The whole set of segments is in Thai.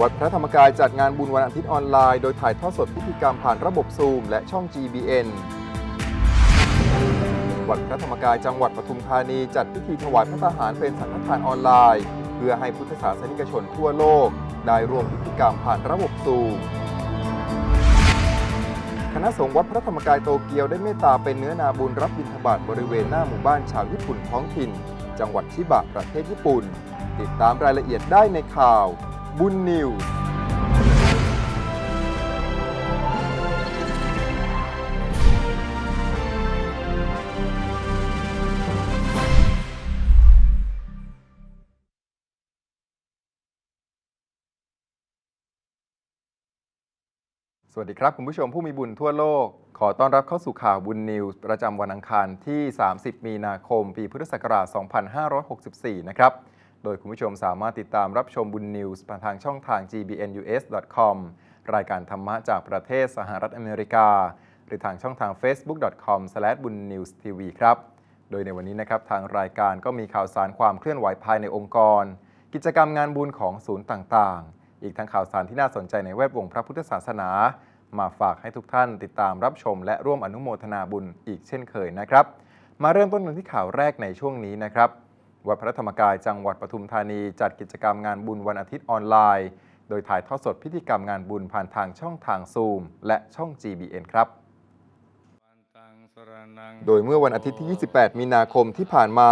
วัดพระธรรมกายจัดงานบุญวันอาทิตย์ออนไลน์โดยถ่ายทอดสดพิธีกรรมผ่านระบบซูมและช่อง GBN วัดพระธรรมกายจังหวัดปทุมธานีจัดพิธีถวายพระทหารเป็นสังฆทานออนไลน์ เพื่อให้พุทธศาสนิกชนทั่วโลก ได้ร่วมพิธีกรรมผ่านระบบซูมคณะสงฆ์วัดพระธรรมกายโตเกียวได้เมตตาเป็นเนื้อนาบุญรับบิณฑบาตบริเวณหน้าหมู่บ้านชาวญี่ปุ่นท้องถิ่น จังหวัดชิบะประเทศญี่ปุ่น ติดตามรายละเอียดได้ในข่าว บุญนิว สวัสดีครับ คุณผู้ชมผู้มีบุญทั่วโลก ขอต้อนรับเข้าสู่ข่าวบุญนิวส์ประจำวันอังคารที่ 30 มีนาคม ปีพุทธศักราช 2564 นะครับ โดยคุณผู้ชมสามารถติดตามรับชมบุญนิวส์ผ่านทางช่องทาง gbnus.com รายการธรรมะจากประเทศสหรัฐอเมริกา หรือทางช่องทาง facebook.com b u n n e w s t v ครับ โดยในวันนี้นะครับทางรายการก็มีข่าวสารความเคลื่อนไหวภายในองค์กร กิจกรรมงานบุญของศูนย์ต่างๆ อีกทั้งข่าวสารที่น่าสนใจในแวดวงพระพุทธศาสนา มาฝากให้ทุกท่านติดตามรับชม และร่วมอนุโมทนาบุญอีกเช่นเคยนะครับ มาเริ่มต้นกันที่ข่าวแรกในช่วงนี้นะครับ วัดพระธรรมกายจังหวัดปทุมธานีจัดกิจกรรมงานบุญวันอาทิตย์ออนไลน์ โดยถ่ายทอดสดพิธีกรรมงานบุญผ่านทางช่องทางซูมและช่อง GBN ครับ โดยเมื่อวันอาทิตย์ที่ 28 มีนาคมที่ผ่านมา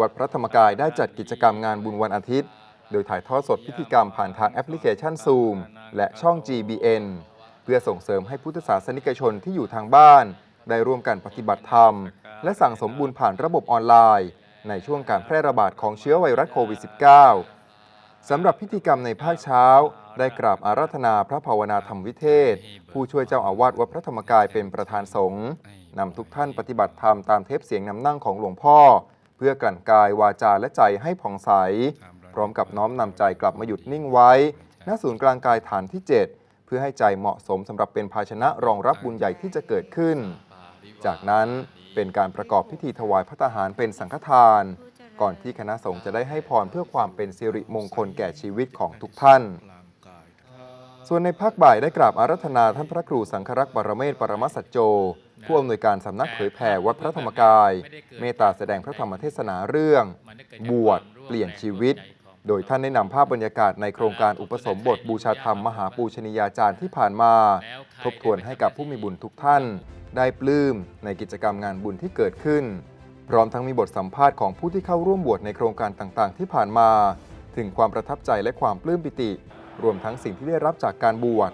วัดพระธรรมกายได้จัดกิจกรรมงานบุญวันอาทิตย์ โดยถ่ายทอดสดพิธีกรรมผ่านทางแอปพลิเคชัน Zoom และช่อง GBN เพื่อส่งเสริมให้พุทธศาสนิกชนที่อยู่ทางบ้าน ได้ร่วมกันปฏิบัติธรรม และสั่งสมบุญผ่านระบบออนไลน์ ในช่วงการแพร่ระบาดของเชื้อไวรัสโควิด -19 สำหรับพิธีกรรมในภาคเช้า ได้กราบอาราธนาพระภาวนาธรรมวิเทศ ผู้ช่วยเจ้าอาวาสวัดพระธรรมกายเป็นประธานสงฆ์นำทุกท่านปฏิบัติธรรมตามเทปเสียงนำนั่งของหลวงพ่อ เพื่อกลั่นกายวาจาและใจให้ผ่องใส พร้อมกับน้อมนำใจกลับมาหยุดนิ่งไว้ ณศูนย์กลางกายฐานที่ 7 เพื่อให้ใจเหมาะสมสำหรับเป็นภาชนะรองรับบุญใหญ่ที่จะเกิดขึ้น จากนั้นเป็นการประกอบพิธีถวายพระทหารเป็นสังฆทาน ก่อนที่คณะสงฆ์จะได้ให้พรเพื่อความเป็นสิริมงคลแก่ชีวิตของทุกท่าน ส่วนในภาคบ่ายได้กราบอารัธนาท่านพระครูสังฆรักษ์บรเมศปรมสัจโจ ผู้อำนวยการสำนักเผยแผ่วัดพระธรรมกาย เมตตาแสดงพระธรรมเทศนาเรื่อง บวชเปลี่ยนชีวิต โดยท่านได้นำภาพบรรยากาศในโครงการอุปสมบทบูชาธรรมมหาปูชนียาจารย์ที่ผ่านมา ทบทวนให้กับผู้มีบุญทุกท่าน ได้ปลื้มในกิจกรรมงานบุญที่เกิดขึ้น พร้อมทั้งมีบทสัมภาษณ์ของผู้ที่เข้าร่วมบวชในโครงการต่างๆ ที่ผ่านมา ถึงความประทับใจและความปลื้มปิติ รวมทั้งสิ่งที่ได้รับจากการบวช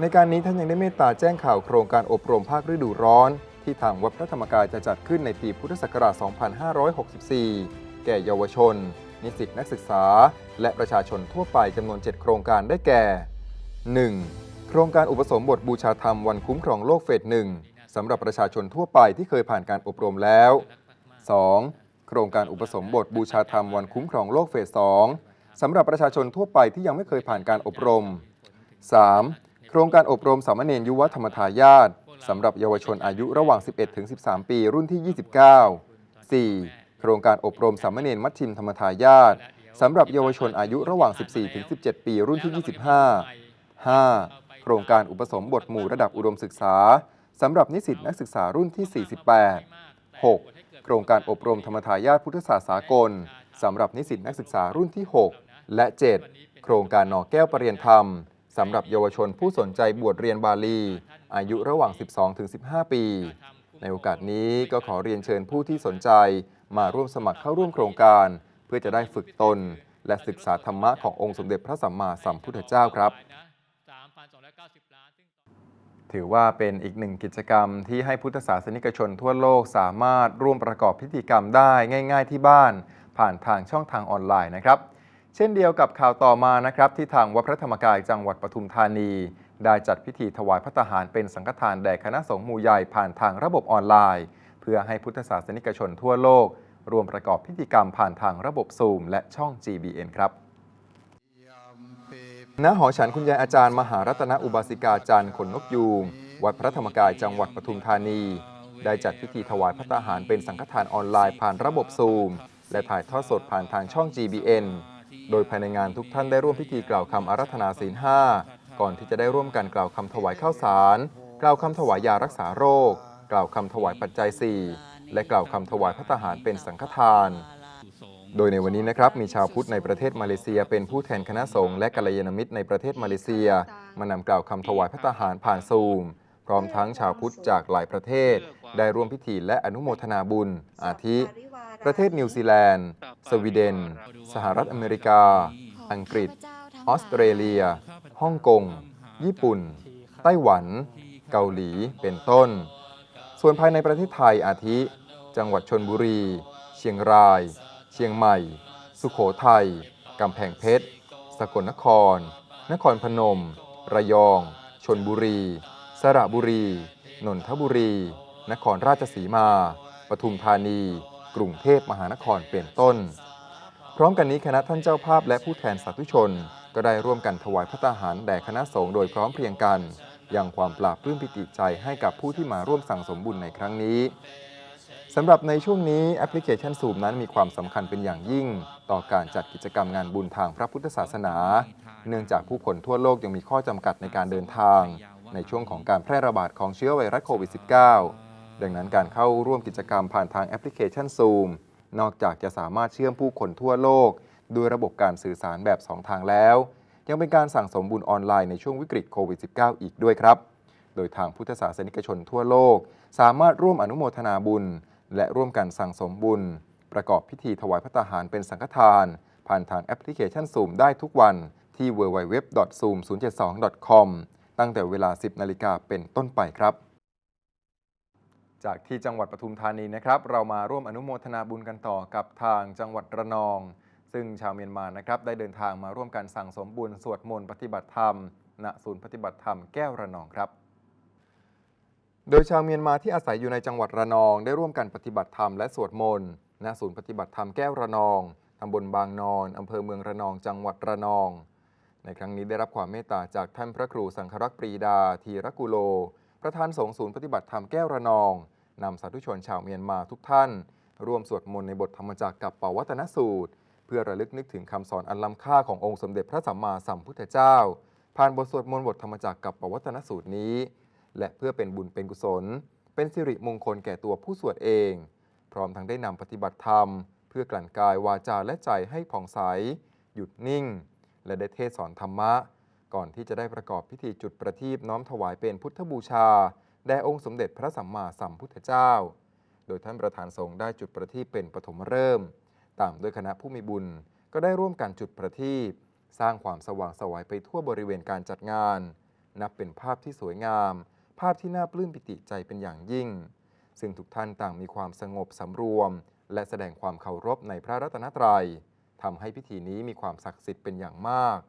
ในการนี้ท่านยังได้เมตตาแจ้งข่าวโครงการอบรมภาคฤดูร้อน ที่ทางวัดพระธรรมกายจะจัดขึ้นในปีพุทธศักราช 2564 แก่เยาวชน นิสิตนักศึกษา และประชาชนทั่วไปจำนวน 7 โครงการได้แก่ 1. โครงการอุปสมบทบูชาธรรมวันคุ้มครองโลกเฟสหนึ่งสำหรับประชาชนทั่วไปที่เคยผ่านการอบรมแล้ว 2. โครงการอุปสมบทบูชาธรรมวันคุ้มครองโลกเฟสสองสำหรับประชาชนทั่วไปที่ยังไม่เคยผ่านการอบรม 3. โครงการอบรมสามเณรยุวธรรมทายาทสำหรับเยาวชนอายุระหว่าง 11-13 ปีรุ่นที่ 29 4. โครงการอบรมสามเณรมัชชิมธรรมทายาทสำหรับเยาวชนอายุระหว่าง 14-17 ปีรุ่นที่ 25 5. โครงการอุปสมบทหมู่ระดับอุดมศึกษาสำหรับนิสิตนักศึกษารุ่นที่ 48 6. โครงการอบรมธรรมทายาทพุทธศาสตร์สากลสำหรับนิสิตนักศึกษารุ่นที่ 6 และ 7 โครงการหนอแก้วประเรียนธรรมสำหรับเยาวชนผู้สนใจบวชเรียนบาลี อายุระหว่าง 12-15 ปี ในโอกาสนี้ก็ขอเรียนเชิญผู้ที่สนใจ มาร่วมสมัครเข้าร่วมโครงการ เพื่อจะได้ฝึกตน และศึกษาธรรมะขององค์สมเด็จพระสัมมาสัมพุทธเจ้าครับ ถือว่าเป็นอีกหนึ่งกิจกรรมที่ให้พุทธศาสนิกชนทั่วโลกสามารถร่วมประกอบพิธีกรรมได้ง่าย ๆ ที่บ้าน ผ่านทางช่องทางออนไลน์นะครับ เช่นเดียวกับข่าวต่อมานะครับที่ทางวัดพระธรรมกายจังหวัดปทุมธานีได้จัดพิธีถวายพระทหารเป็นสังฆทานแด่คณะสงฆ์หมู่ใหญ่ผ่านทางระบบออนไลน์ เพื่อให้พุทธศาสนิกชนทั่วโลก รวมประกอบพิธีกรรมผ่านทางระบบซูม และช่อง GBN ครับณหอฉันคุณยายอาจารย์มหารัตนอุบาสิกาจันทร์ขนนกยูงวัดพระธรรมกายจังหวัดปทุมธานี ได้จัดพิธีถวายพระทหารเป็นสังฆทานออนไลน์ผ่านระบบซูม และถ่ายทอดสดผ่านทางช่อง GBN โดยภายในงานทุกท่านได้ร่วมพิธีกล่าวคำอารัธนาศีลห้าก่อนที่จะได้ร่วมกันกล่าวคำถวายข้าวสาร กล่าวคำถวายยารักษาโรค กล่าวคำถวายปัจจัยสี่และกล่าวคำถวายพระทหารเป็นสังฆทาน โดยในวันนี้นะครับมีชาวพุทธในประเทศมาเลเซีย เป็นผู้แทนคณะสงฆ์และกัลยาณมิตรในประเทศมาเลเซีย มานำกล่าวคำถวายพระทหารผ่านซูม พร้อมทั้งชาวพุทธจากหลายประเทศ ได้ร่วมพิธีและอนุโมทนาบุญ อาทิ ประเทศนิวซีแลนด์ สวีเดน สหรัฐอเมริกา อังกฤษ ออสเตรเลีย ฮ่องกง ญี่ปุ่น ไต้หวัน เกาหลี เป็นต้น ส่วนภายในประเทศไทยอาทิ จังหวัดชนบุรี เชียงราย เชียงใหม่ สุขโขทัยกำแพงเพชร สกลนคร นครพนม ระยอง ชนบุรี สระบุรี นนทบุรี นครราชสีมา ปทุมธานี กรุงเทพมหานครเป็นต้น พร้อมกันนี้คณะท่านเจ้าภาพและผู้แทนสาธุชน ก็ได้ร่วมกันถวายพระทหารแด่คณะสงฆ์โดยพร้อมเพรียงกัน ย่างความปราบปลื้มปิติใจให้กับผู้ที่มาร่วมสั่งสมบุญในครั้งนี้สำหรับในช่วงนี้แอปพลิเคชันซูมนั้นมีความสำคัญเป็นอย่างยิ่ง ต่อการจัดกิจกรรมงานบุญทางพระพุทธศาสนา เนื่องจากผู้คนทั่วโลกยังมีข้อจำกัดในการเดินทาง ในช่วงของการแพร่ระบาดของเชื้อไวรัสโควิด -19 ดังนั้นการเข้าร่วมกิจกรรมผ่านทางแอปพลิเคชันซูมนอกจากจะสามารถเชื่อมผู้คนทั่วโลก ด้วยระบบการสื่อสารแบบ2ทางแล้ว ยังเป็นการสั่งสมบุญออนไลน์ในช่วงวิกฤตโควิด -19 อีกด้วยครับ โดยทางพุทธศาสนิกชนทั่วโลก สามารถร่วมอนุโมทนาบุญ และร่วมกันสั่งสมบุญ ประกอบพิธีถวายพระทหารเป็นสังฆทาน ผ่านทางแอปพลิเคชัน Zoom ได้ทุกวันที่ www.zoom072.com ตั้งแต่เวลา 10 นาฬิกาเป็นต้นไปครับ จากที่จังหวัดปทุมธานีนะครับ เรามาร่วมอนุโมทนาบุญกันต่อกับทางจังหวัดระนอง ซึ่งชาวเมียนมานะครับได้เดินทางมาร่วมกันสั่งสมบุญสวดมนต์ปฏิบัติธรรมณศูนย์ปฏิบัติธรรมแก้วระนองครับ โดยชาวเมียนมาที่อาศัยอยู่ในจังหวัดระนอง ได้ร่วมกันปฏิบัติธรรมและสวดมนต์ณศูนย์ปฏิบัติธรรมแก้วระนองตำบลบางนอนอำเภอเมืองระนอง จังหวัดระนอง ในครั้งนี้ได้รับความเมตตาจากท่านพระครูสังครักษ์ปรีดา ธีรกุโล ประธานสงฆ์ศูนย์ปฏิบัติธรรมแก้วระนองนำสาธุชนชาวเมียนมาทุกท่าน ร่วมสวดมนต์ในบทธรรมจักรกับปวัตนสูตร เพื่อระลึกนึกถึงคำสอนอันล้ำค่าขององค์สมเด็จพระสัมมาสัมพุทธเจ้า ผ่านบทสวดมนต์บทธรรมจักรกับปวัตนสูตรนี้ และเพื่อเป็นบุญเป็นกุศล เป็นสิริมงคลแก่ตัวผู้สวดเอง พร้อมทั้งได้นำปฏิบัติธรรม เพื่อกลั่นกายวาจาและใจให้ผ่องใส หยุดนิ่ง และได้เทศสอนธรรมะ ก่อนที่จะได้ประกอบพิธีจุดประทีปน้อมถวายเป็นพุทธบูชาแด่องค์สมเด็จพระสัมมาสัมพุทธเจ้า โดยท่านประธานสงฆ์ได้จุดประทีปเป็นปฐมฤกษ์ ตามด้วยคณะผู้มีบุญ ก็ได้ร่วมกันจุดประทีปสร้างความสว่างสวัยไปทั่วบริเวณการจัดงาน นับเป็นภาพที่สวยงาม ภาพที่น่าปลื้มปิติใจเป็นอย่างยิ่ง ซึ่งทุกท่านต่างมีความสงบสำรวม และแสดงความเคารพในพระรัตนตรัยทำให้พิธีนี้มีความศักดิ์สิทธิ์เป็นอย่างมาก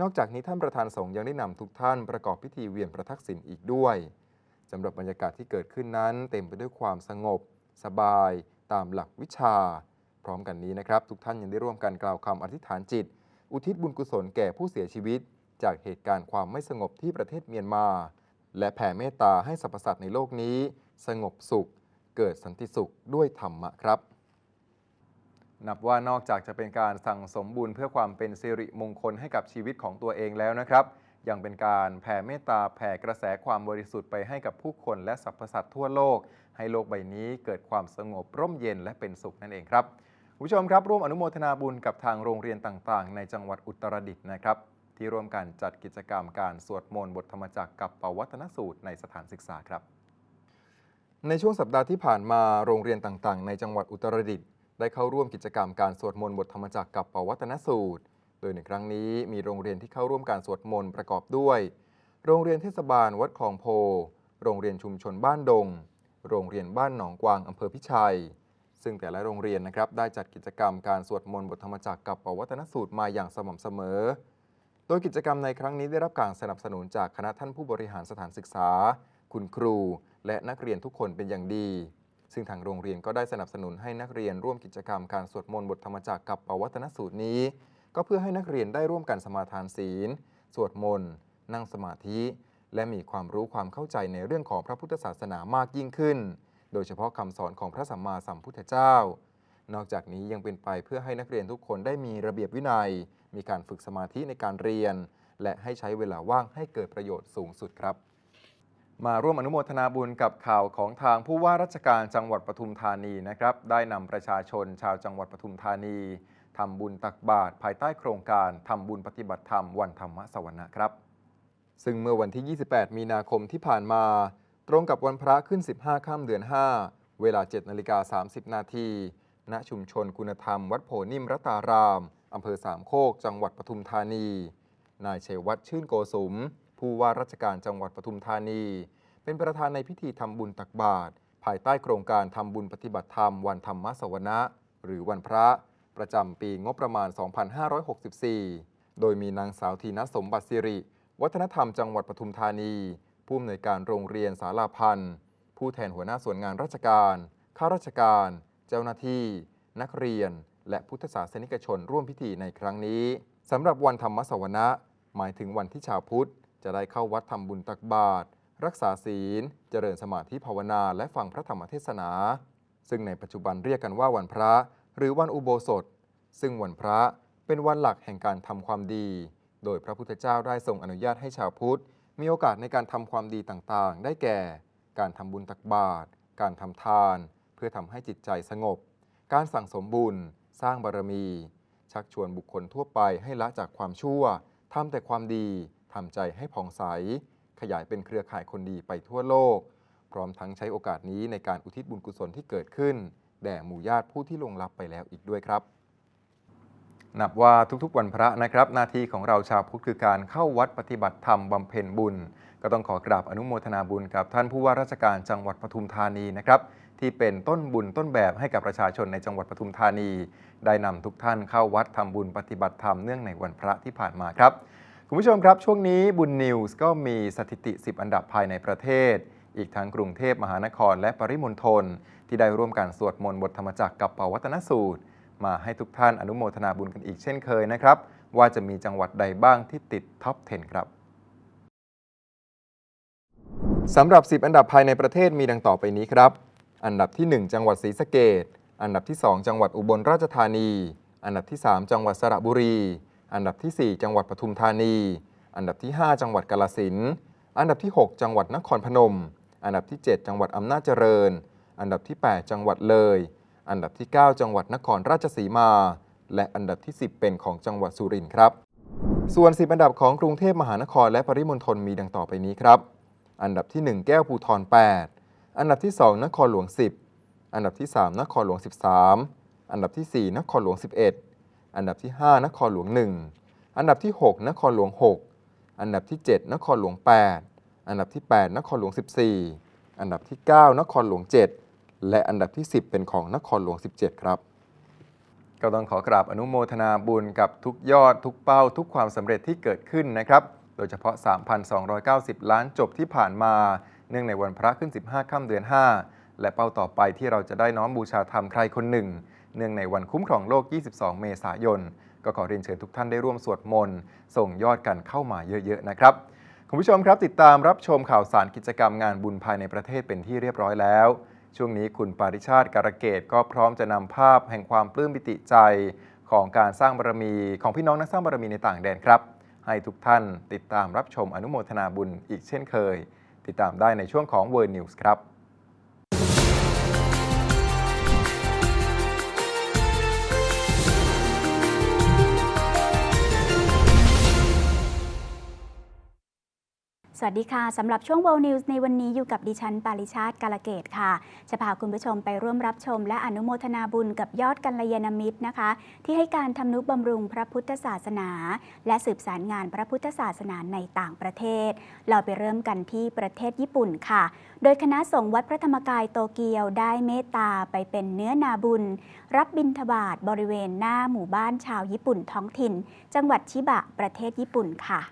นอกจากนี้ท่านประธานสงฆ์ยังได้นำทุกท่านประกอบพิธีเวียนประทักษิณอีกด้วยสำหรับบรรยากาศที่เกิดขึ้นนั้น เต็มไปด้วยความสงบ สบาย ตามหลักวิชา พร้อมกันนี้นะครับ ทุกท่านยังได้ร่วมกันกล่าวคำอธิษฐานจิต อุทิศบุญกุศลแก่ผู้เสียชีวิต จากเหตุการณ์ความไม่สงบที่ประเทศเมียนมา และแผ่เมตตาให้สรรพสัตว์ในโลกนี้ สงบสุข เกิดสันติสุขด้วยธรรมะครับ นับว่านอกจากจะเป็นการสั่งสมบุญเพื่อความเป็นสิริมงคลให้กับชีวิตของตัวเองแล้วนะครับยังเป็นการแผ่เมตตาแผ่กระแสความบริสุทธิ์ไปให้กับผู้คนและสรรพสัตว์ทั่วโลก ให้โลกใบนี้เกิดความสงบร่มเย็นและเป็นสุขนั่นเองครับ ผู้ชมครับร่วมอนุโมทนาบุญกับทางโรงเรียนต่างๆ ในจังหวัดอุตรดิตถ์นะครับ ที่ร่วมกันจัดกิจกรรมการสวดมนต์บทธรรมจักรกับปวัตนสูตรในสถานศึกษาครับ ในช่วงสัปดาห์ที่ผ่านมาโรงเรียนต่างๆ ในจังหวัดอุตรดิตถ์ได้เข้าร่วมกิจกรรมการสวดมนต์บทธรรมจักรกับปวัตนสูตร โดยในครั้งนี้มีโรงเรียนที่เข้าร่วมการสวดมนต์ประกอบด้วย โรงเรียนเทศบาลวัดคลองโพ โรงเรียนชุมชนบ้านดง โรงเรียนบ้านหนองกวางอำเภอพิชัย ซึ่งแต่ละโรงเรียนนะครับได้จัดกิจกรรมการสวดมนต์บทธรรมจักรกับปวัตนสูตรมาอย่างสม่ำเสมอ โดยกิจกรรมในครั้งนี้ได้รับการสนับสนุนจากคณะท่านผู้บริหารสถานศึกษา คุณครู และนักเรียนทุกคนเป็นอย่างดี ซึ่งทางโรงเรียนก็ได้สนับสนุนให้นักเรียนร่วมกิจกรรมการสวดมนต์บทธรรมจักรกับปวัตนสูตรนี้ ก็เพื่อให้นักเรียนได้ร่วมกันสมาทานศีล สวดมนต์นั่งสมาธิ และมีความรู้ความเข้าใจในเรื่องของพระพุทธศาสนามากยิ่งขึ้น โดยเฉพาะคำสอนของพระสัมมาสัมพุทธเจ้า นอกจากนี้ยังเป็นไปเพื่อให้นักเรียนทุกคนได้มีระเบียบวินัย มีการฝึกสมาธิในการเรียน และให้ใช้เวลาว่างให้เกิดประโยชน์สูงสุดครับ มาร่วมอนุโมทนาบุญกับข่าวของทางผู้ว่าราชการจังหวัดปทุมธานีนะครับ ได้นำประชาชนชาวจังหวัดปทุมธานีทำบุญตักบาตรภายใต้โครงการทำบุญปฏิบัติธรรมวันธรรมสวรรค์ครับ ซึ่งเมื่อวันที่ 28 มีนาคมที่ผ่านมา ตรงกับวันพระขึ้น 15 ค่ำเดือน 5 เวลา 7นาฬิกา30 นาที ณ ชุมชนคุณธรรม วัดโพนิ่มรัตาราม อำเภอสามโคก จังหวัดปทุมธานี นายชัยวัฒน์ชื่นโกสุม ผู้ว่าราชการจังหวัดปทุมธานี เป็นประธานในพิธีทำบุญตักบาตร ภายใต้โครงการทำบุญปฏิบัติธรรมวันธรรมสวนะ หรือวันพระ ประจำปีงบประมาณ 2564 โดยมีนางสาวทีนสมบัติสิริ วัฒนธรรมจังหวัดปทุมธานี ผู้อำนวยการโรงเรียนสาราพันธ์ผู้แทนหัวหน้าส่วนงานราชการ ข้าราชการ เจ้าหน้าที่ นักเรียน และพุทธศาสนิกชนร่วมพิธีในครั้งนี้สำหรับวันธรรมสวนะ หมายถึงวันที่ชาวพุทธ จะได้เข้าวัดทำบุญตักบาตรรักษาศีล เจริญสมาธิภาวนาและฟังพระธรรมเทศนา ซึ่งในปัจจุบันเรียกกันว่าวันพระ หรือวันอุโบสถ ซึ่งวันพระเป็นวันหลักแห่งการทำความดี โดยพระพุทธเจ้าได้ทรงอนุญาตให้ชาวพุทธ มีโอกาสในการทำความดีต่างๆ ได้แก่ การทำบุญตักบาตร การทำทาน เพื่อทำให้จิตใจสงบ การสั่งสมบุญ สร้างบารมี ชักชวนบุคคลทั่วไปให้ละจากความชั่วทำแต่ความดีทำใจให้ผ่องใส ขยายเป็นเครือข่ายคนดีไปทั่วโลก พร้อมทั้งใช้โอกาสนี้ในการอุทิศบุญกุศลที่เกิดขึ้น แด่หมู่ญาติผู้ที่ลงลับไปแล้วอีกด้วยครับ นับว่าทุกๆวันพระนะครับ หน้าที่ของเราชาวพุทธคือการเข้าวัดปฏิบัติธรรมบำเพ็ญบุญ ก็ต้องขอกราบอนุโมทนาบุญกับท่านผู้ว่าราชการจังหวัดปทุมธานีนะครับที่เป็นต้นบุญต้นแบบให้กับประชาชนในจังหวัดปทุมธานี ได้นำทุกท่านเข้าวัดทำบุญปฏิบัติธรรมเนื่องในวันพระที่ผ่านมาครับคุณผู้ชมครับ ช่วงนี้บุญนิวส์ก็มีสถิติ 10 อันดับภายในประเทศ อีกทั้งกรุงเทพมหานครและปริมณฑลที่ได้ร่วมกันสวดมนต์บทธรรมจักรกับปวัตนสูตร มาให้ทุกท่านอนุโมทนาบุญกันอีกเช่นเคยนะครับ ว่าจะมีจังหวัดใดบ้างที่ติดท็อป 10 ครับสำหรับ 10 อันดับภายในประเทศมีดังต่อไปนี้ครับ อันดับที่ 1 จังหวัดศรีสะเกดอันดับที่ 2 จังหวัดอุบลราชธานี อันดับที่ 3 จังหวัดสระบุรี อันดับที่ 4 จังหวัดปทุมธานี อันดับที่ 5 จังหวัดกาลสินอันดับที่ 6 จังหวัดนครพนม อันดับที่ 7 จังหวัดอำนาจเจริญ อันดับที่ 8 จังหวัดเลย อันดับที่ 9 จังหวัดนครราชสีมา และอันดับที่ 10 เป็นของจังหวัดสุรินทร์ครับ ส่วน 10 อันดับของกรุงเทพมหานครและปริมณฑลมีดังต่อไปนี้ครับ อันดับที่ 1 แก้วภูทร8อันดับที่ 2 นครหลวง 10 อันดับที่ 3 นครหลวง 13 อันดับที่ 4 นครหลวง 11 อันดับที่ 5 นครหลวง 1 อันดับที่ 6 นครหลวง 6 อันดับที่ 7 นครหลวง 8 อันดับที่ 8 นครหลวง 14 อันดับที่ 9 นครหลวง 7 และอันดับที่ 10 เป็นของนครหลวง 17 ครับ ก็ต้องขอกราบอนุโมทนาบุญกับทุกยอดทุกเป้า ทุกความสำเร็จที่เกิดขึ้นนะครับ โดยเฉพาะ 3,290 ล้านจบที่ผ่านมา เนื่องในวันพระขึ้น 15 ค่ำเดือน 5 และเป้าต่อไปที่เราจะได้น้อมบูชาธรรมใครคนหนึ่ง เนื่องในวันคุ้มครองโลก 22 เมษายน ก็ขอเรียนเชิญทุกท่านได้ร่วมสวดมนต์ส่งยอดกันเข้ามาเยอะๆนะครับคุณผู้ชมครับติดตามรับชมข่าวสารกิจกรรมงานบุญภายในประเทศเป็นที่เรียบร้อยแล้ว ช่วงนี้คุณปาริชาติการเกตก็พร้อมจะนำภาพแห่งความปลื้มปิติใจของการสร้างบารมีของพี่น้องนักสร้างบารมีในต่างแดนครับ ให้ทุกท่านติดตามรับชมอนุโมทนาบุญอีกเช่นเคย ติดตามได้ในช่วงของ World News ครับ สวัสดีค่ะ สำหรับช่วง World News ในวันนี้อยู่กับดิฉัน ปาริชาติกาลเกตค่ะ จะพาคุณผู้ชมไปร่วมรับชม และอนุโมทนาบุญกับยอดกัลยาณมิตรนะคะ ที่ให้การทำนุบำรุงพระพุทธศาสนา และสืบสารงานพระพุทธศาสนาในต่างประเทศ เราไปเริ่มกันที่ประเทศญี่ปุ่นค่ะ โดยคณะสงฆ์วัดพระธรรมกายโตเกียวได้เมตตาไปเป็นเนื้อนาบุญ รับบิณฑบาตบริเวณหน้าหมู่บ้านชาวญี่ปุ่นท้องถิ่น จังหวัดชิบะประเทศญี่ปุ่นค่ะ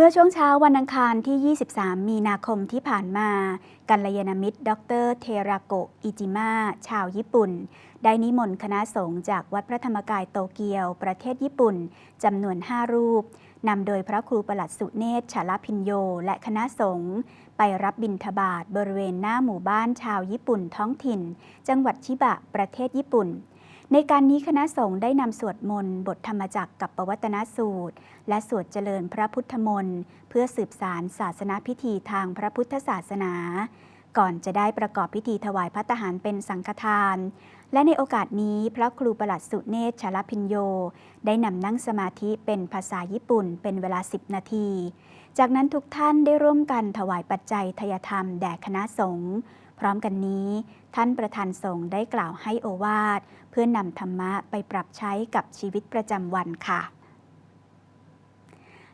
เมื่อช่วงเช้าวันอังคารที่ 23 มีนาคมที่ผ่านมา กัลยาณมิตร ดรเทราโกะอิจิมะชาวญี่ปุ่น ได้นิมนต์คณะสงฆ์จากวัดพระธรรมกายโตเกียว ประเทศญี่ปุ่น จำนวน 5 รูป นำโดยพระครูประหลัดสุเนศชาลพินโย และคณะสงฆ์ไปรับบิณฑบาตบริเวณหน้าหมู่บ้านชาวญี่ปุ่นท้องถิ่น จังหวัดชิบะ ประเทศญี่ปุ่น ในการนี้คณะสงฆ์ได้นำสวดมนต์บทธรรมจักรกับปวัตนสูตร และสวดเจริญพระพุทธมนต์เพื่อสืบสารศาสนาพิธีทางพระพุทธศาสนา ก่อนจะได้ประกอบพิธีถวายพระทหารเป็นสังฆทาน และในโอกาสนี้พระครูประหลัดสุเนศชลพินโย ได้นำนั่งสมาธิเป็นภาษาญี่ปุ่นเป็นเวลา 10 นาที จากนั้นทุกท่านได้ร่วมกันถวายปัจจัยทยธรรมแด่คณะสงฆ์ พร้อมกันนี้ ท่านประธานสงฆ์ได้กล่าวให้โอวาทเพื่อนำธรรมะไปปรับใช้กับชีวิตประจำวันค่ะ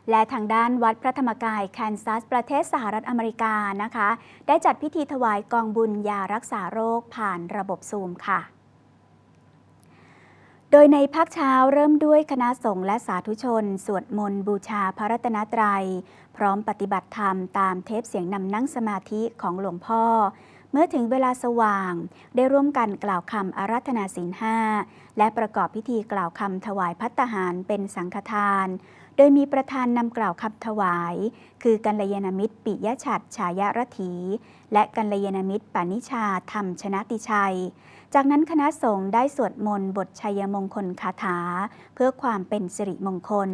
และทางด้านวัดพระธรรมกายแคนซัส ประเทศสหรัฐอเมริกานะคะ ได้จัดพิธีถวายกองบุญยารักษาโรคผ่านระบบซูมค่ะโดยในภาคเช้าเริ่มด้วยคณะสงฆ์และสาธุชน สวดมนต์บูชาพระรัตนตรัย พร้อมปฏิบัติธรรมตามเทปเสียงนำนั่งสมาธิของหลวงพ่อ มื่อถึงเวลาสว่าง ได้ร่วมกันกล่าวคำอารัธนาศีลห้าและประกอบพิธีกล่าวคำถวายพัตตาหารเป็นสังฆทาน โดยมีประธานนำกล่าวคำถวาย คือกัลยาณมิตรปิยฉัตรฉายรถีและกัลยาณมิตรปานิชาธรรมชนะติชัย จากนั้นคณะสงฆ์ได้สวดมนต์บทชัยมงคลคาถา เพื่อความเป็นสิริมงคล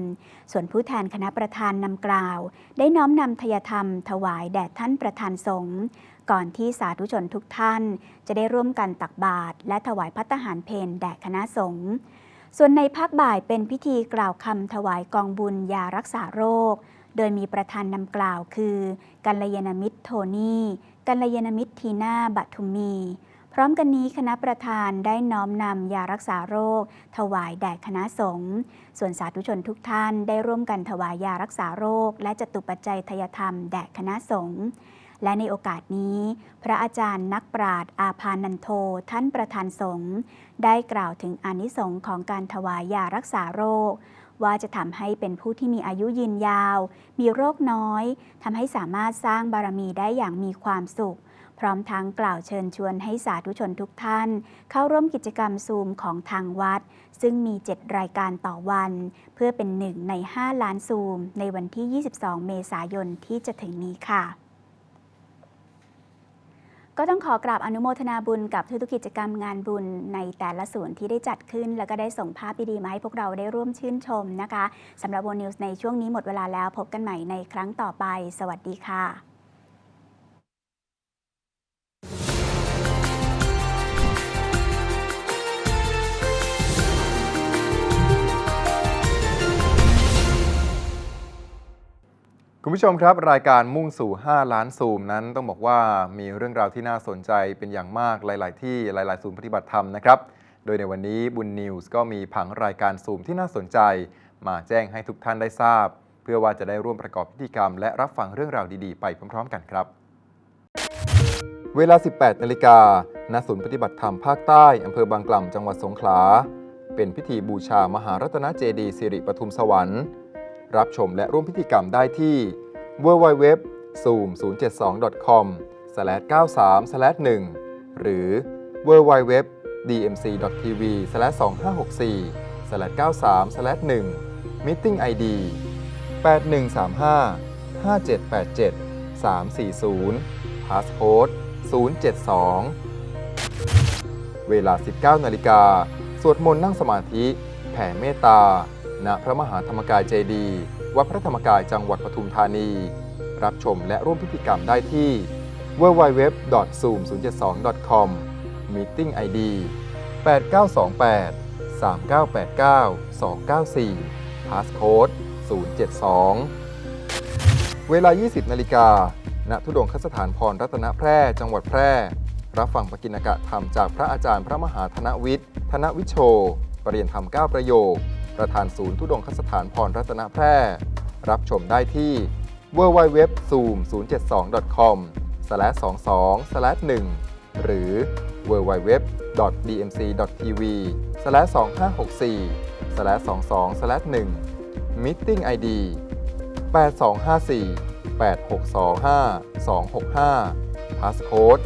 ส่วนผู้แทนคณะประธานนำกล่าว ได้น้อมนำทยธรรมถวายแด่ท่านประธานสงฆ์ ก่อนที่สาธุชนทุกท่าน จะได้ร่วมกันตักบาตรและถวายพัตตาหารเพนแด่คณะสงฆ์ส่วนในภาคบ่ายเป็นพิธีกล่าวคำถวายกองบุญยารักษาโรค โดยมีประธานนำกล่าวคือกัลยาณมิตรโทนี่กัลยาณมิตรทีน่าบัตุมี พร้อมกันนี้คณะประธานได้น้อมนำยารักษาโรค ถวายแด่คณะสงฆ์ส่วนสาธุชนทุกท่านได้ร่วมกันถวายยารักษาโรค และจตุปัจจัยทยธรรมแด่คณะสงฆ์ และในโอกาสนี้ พระอาจารย์นักปราชญ์อาพานันโทท่านประธานสงฆ์ได้กล่าวถึงอนิสงส์ของการถวายยารักษาโรค ว่าจะทำให้เป็นผู้ที่มีอายุยืนยาว มีโรคน้อยทำให้สามารถสร้างบารมีได้อย่างมีความสุข พร้อมทั้งกล่าวเชิญชวนให้สาธุชนทุกท่าน เข้าร่วมกิจกรรมซูมของทางวัด ซึ่งมี 7 รายการต่อวัน เพื่อเป็นหนึ่งใน 5 ล้านซูม ในวันที่ 22 เมษายนที่จะถึงนี้ค่ะ ก็ต้องขอกราบอนุโมทนาบุญกับทุกๆกิจกรรมงานบุญในแต่ละส่วนที่ได้จัดขึ้น แล้วก็ได้ส่งภาพดีๆมาให้พวกเราได้ร่วมชื่นชมนะคะสำหรับวันนิวส์ในช่วงนี้หมดเวลาแล้วพบกันใหม่ในครั้งต่อไป สวัสดีค่ะ คุณผู้ชมครับ รายการมุ่งสู่ 5 ล้านซูมนั้นต้องบอกว่ามีเรื่องราวที่น่าสนใจเป็นอย่างมากหลาย ๆ ที่หลาย ๆ ศูนย์ปฏิบัติธรรมนะครับ โดยในวันนี้บุญนิวส์ก็มีผังรายการซูมที่น่าสนใจ มาแจ้งให้ทุกท่านได้ทราบ เพื่อว่าจะได้ร่วมประกอบพิธีกรรม และรับฟังเรื่องราวดี ๆ ไปพร้อม ๆ กันครับ เวลา 18นาฬิกาณศูนย์ปฏิบัติธรรมภาคใต้อำเภอบางกล่ำจังหวัดสงขลา เป็นพิธีบูชามหารัตนเจดีย์สิริปทุมสวรรค์ รับชมและร่วมพิธีกรรมได้ที่ www zoom 0 7 2 com 93 1 หรือ www dmc tv 2564 93 1 meeting id 8135 5787 340 passcode 072 เวลา 19 นาฬิกา สวดมนต์นั่งสมาธิ แผ่เมตตา ณพระมหาธรรมกายเจดีย์วัดพระธรรมกายจังหวัดปทุมธานี รับชมและร่วมพิธีกรรมได้ที่ www.zoom072.com meeting id 8928 3989 294 passcode 072 เวลา 20 นาฬิกา ณ ทุดงคสถานพรรัตนแพร่ จังหวัดแพร่ รับฟังปกิณกะธรรมจากพระอาจารย์พระมหาธนวิทย์ ธนวิโช ปรริยนธรรม 9 ประโยค ประธานศูนย์ทุดงคสถานพรรัตนแพร่ รับชมได้ที่ www zoom 0 7 2 com 22 1 หรือ www dmc tv 2564 22 1 meeting id 8254 8625 265 พาสโค้ด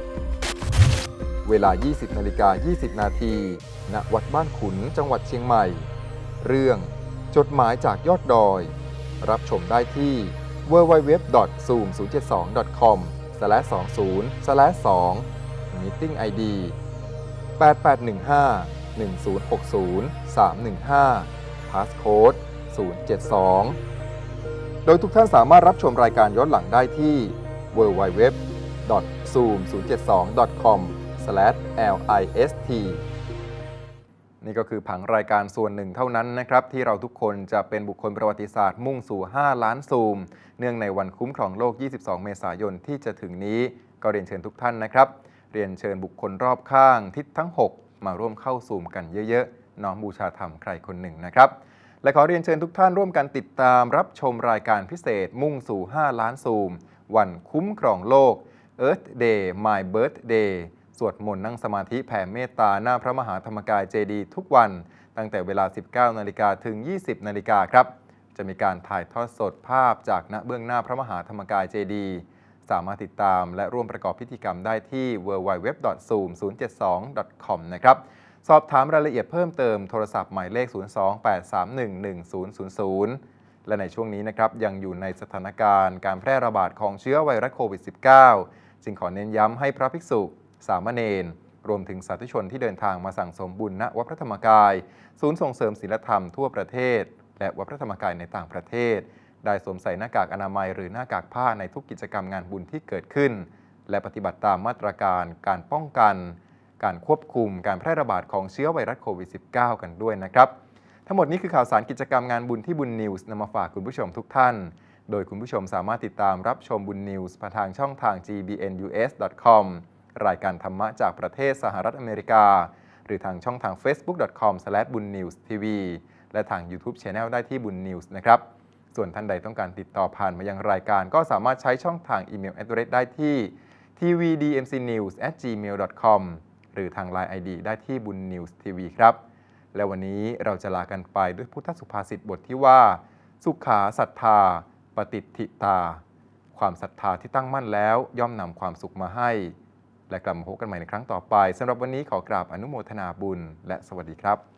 072 เวลา 20นาฬิกา20 นาที ณวัดบ้านขุนจังหวัดเชียงใหม่ เรื่องจดหมายจากยอดดอย รับชมได้ที่ www.zoom072.com 20 2 Meeting ID 8815 1060 315 Passcode 072 โดยทุกท่านสามารถรับชมรายการย้อนหลังได้ที่ www.zoom072.com/list นี่ก็คือผังรายการส่วนหนึ่งเท่านั้นนะครับ ที่เราทุกคนจะเป็นบุคคลประวัติศาสตร์มุ่งสู่ 5 ล้านซูม เนื่องในวันคุ้มครองโลก 22 เมษายนที่จะถึงนี้ก็เรียนเชิญทุกท่านนะครับ เรียนเชิญบุคคลรอบข้าง ทิศทั้ง 6 มาร่วมเข้าซูมกันเยอะๆ น้อมบูชาธรรมใครคนหนึ่งนะครับและขอเรียนเชิญทุกท่านร่วมกันติดตามรับชมรายการพิเศษมุ่งสู่ 5 ล้านซูม วันคุ้มครองโลก Earth Day My Birthday สวดมนต์นั่งสมาธิแผ่เมตตาหน้าพระมหาธรรมกายเจดีย์ทุกวัน ตั้งแต่เวลา 19 นาฬิกาถึง 20 นาฬิกาครับ จะมีการถ่ายทอดสดภาพจากณเบื้องหน้าพระมหาธรรมกายเจดีย์สามารถติดตามและร่วมประกอบพิธีกรรมได้ที่ www.zoom072.com นะครับสอบถามรายละเอียดเพิ่มเติมโทรศัพท์หมายเลข 028311000 และในช่วงนี้นะครับยังอยู่ในสถานการณ์การแพร่ระบาดของเชื้อไวรัสโควิด -19 จึงขอเน้นย้ำให้พระภิกษุ สามเณรรวมถึงสาธุชนที่เดินทางมาสั่งสมบุญณวัดพระธรรมกาย ศูนย์ส่งเสริมศีลธรรมทั่วประเทศ และวัดพระธรรมกายในต่างประเทศ ได้สวมใส่หน้ากากอนามัยหรือหน้ากากผ้าในทุกกิจกรรมงานบุญที่เกิดขึ้น และปฏิบัติตามมาตรการการป้องกัน การควบคุมการแพร่ระบาดของเชื้อไวรัสโควิด -19 กันด้วยนะครับ ทั้งหมดนี้คือข่าวสารกิจกรรมงานบุญที่บุญนิวส์นำมาฝากคุณผู้ชมทุกท่าน โดยคุณผู้ชมสามารถติดตามรับชมบุญนิวส์ผ่านทางช่องทาง gbnus.com รายการธรรมะจากประเทศสหรัฐอเมริกา หรือทางช่องทาง facebook.com/bunnewstv และทาง YouTube Channel ได้ที่บุญนิวส์นะครับ ส่วนท่านใดต้องการติดต่อผ่านมายังรายการ ก็สามารถใช้ช่องทางอีเมล address ได้ที่ tvdmcnews@gmail.com หรือทาง Line ID ได้ที่บุญนิวส์ทีวีครับ และวันนี้เราจะลากันไปด้วยพุทธสุภาษิตบทที่ว่า สุขาศรัทธา ปฏิทิตา ความศรัทธาที่ตั้งมั่นแล้วย่อมนำความสุขมาให้ และกลับมาพบกันใหม่ในครั้งต่อไปสำหรับวันนี้ขอกราบอนุโมทนาบุญ และสวัสดีครับ